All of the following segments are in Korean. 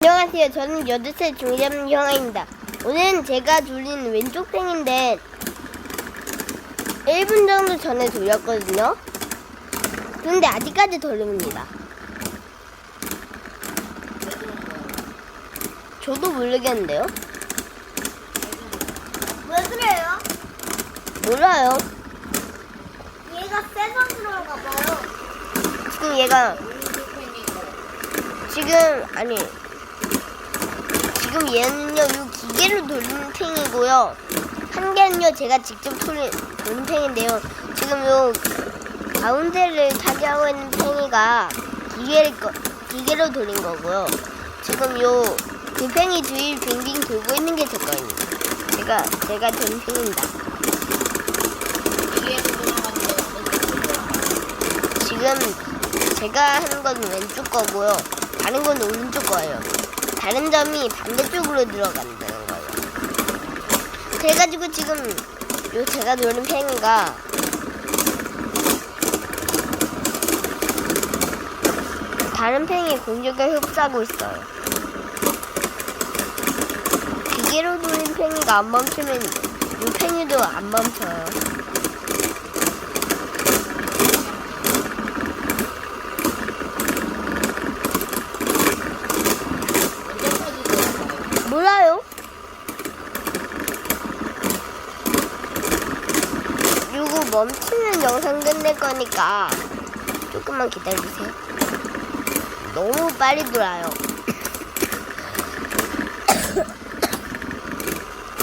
안녕하세요. 저는 8살 중년 형아입니다. 오늘은 제가 돌린 왼쪽 팽인데 1분 정도 전에 돌렸거든요. 그런데 아직까지 돌립니다. 저도 모르겠는데요. 왜 그래요? 몰라요. 얘가 세서 그런가 봐요. 지금 얘가 지금 아니 지금 얘는요 이 기계로 돌리는 팽이고요. 한 개는요 제가 직접 돌린 돌린 팽인데요. 지금 요 가운데를 차지하고 있는 팽이가 기계를 거, 기계로 돌린 거고요. 지금 요 그 팽이 주위를 빙빙 돌고 있는 게 제 거입니다. 제가 제가 돌린 팽입니다 지금 제가 하는 건 왼쪽 거고요. 다른 건 오른쪽 거예요. 다른 점이 반대쪽으로 들어간다는 거예요. 그래가지고 지금 요 제가 노린 팽이가 다른 팽이 공격을 흡수하고 있어요. 기계로 돌린 팽이가 안 멈추면 이 팽이도 안 멈춰요. 그리고 멈추면 영상 끝낼 거니까 조금만 기다려주세요. 너무 빨리 돌아요.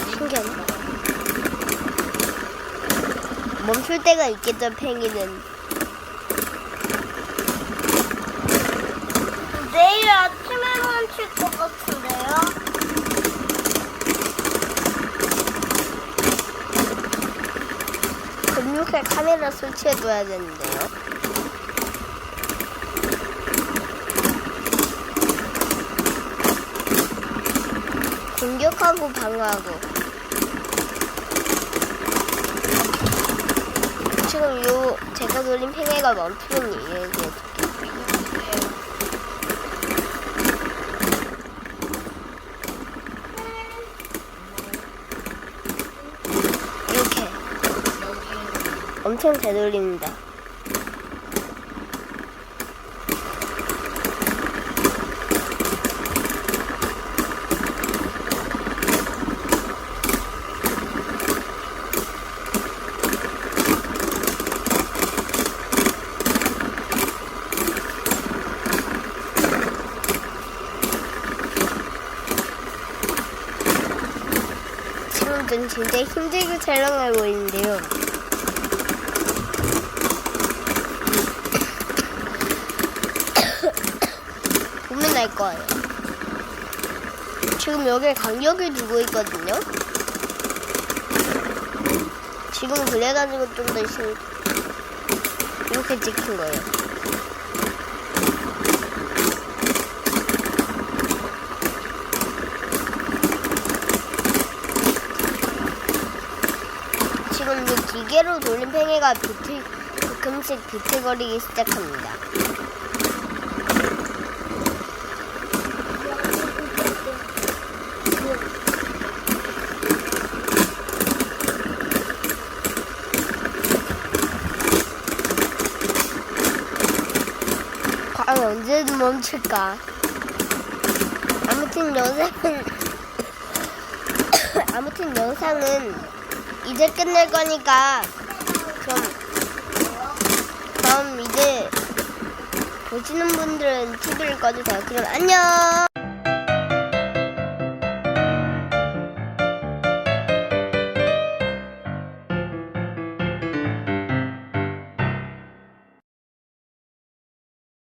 신기하네. 멈출 때가 있겠죠, 팽이는. 내일 아침에 멈출 것 같은데요? 금육색 카메라 설치해둬야 되는데요. 공격하고 방어하고. 지금 요 제가 돌린 팽이가 멈추는 이렇게 엄청 잘 돌립니다. 지금 전 진짜 힘들게 촬영하고 있는데요. 알 거예요. 지금 여기에 간격을 두고 있거든요. 지금 그래가지고 좀 더 심, 이렇게 찍힌 거예요. 지금 이 기계로 돌린 팽이가 비틀, 가끔씩 비틀거리기 시작합니다. 과연 언제든 멈출까? 아무튼 영상은 아무튼 영상은 이제 끝낼 거니까 그럼 그럼 이제 보시는 분들은 TV를 꺼주세요. 그럼 안녕.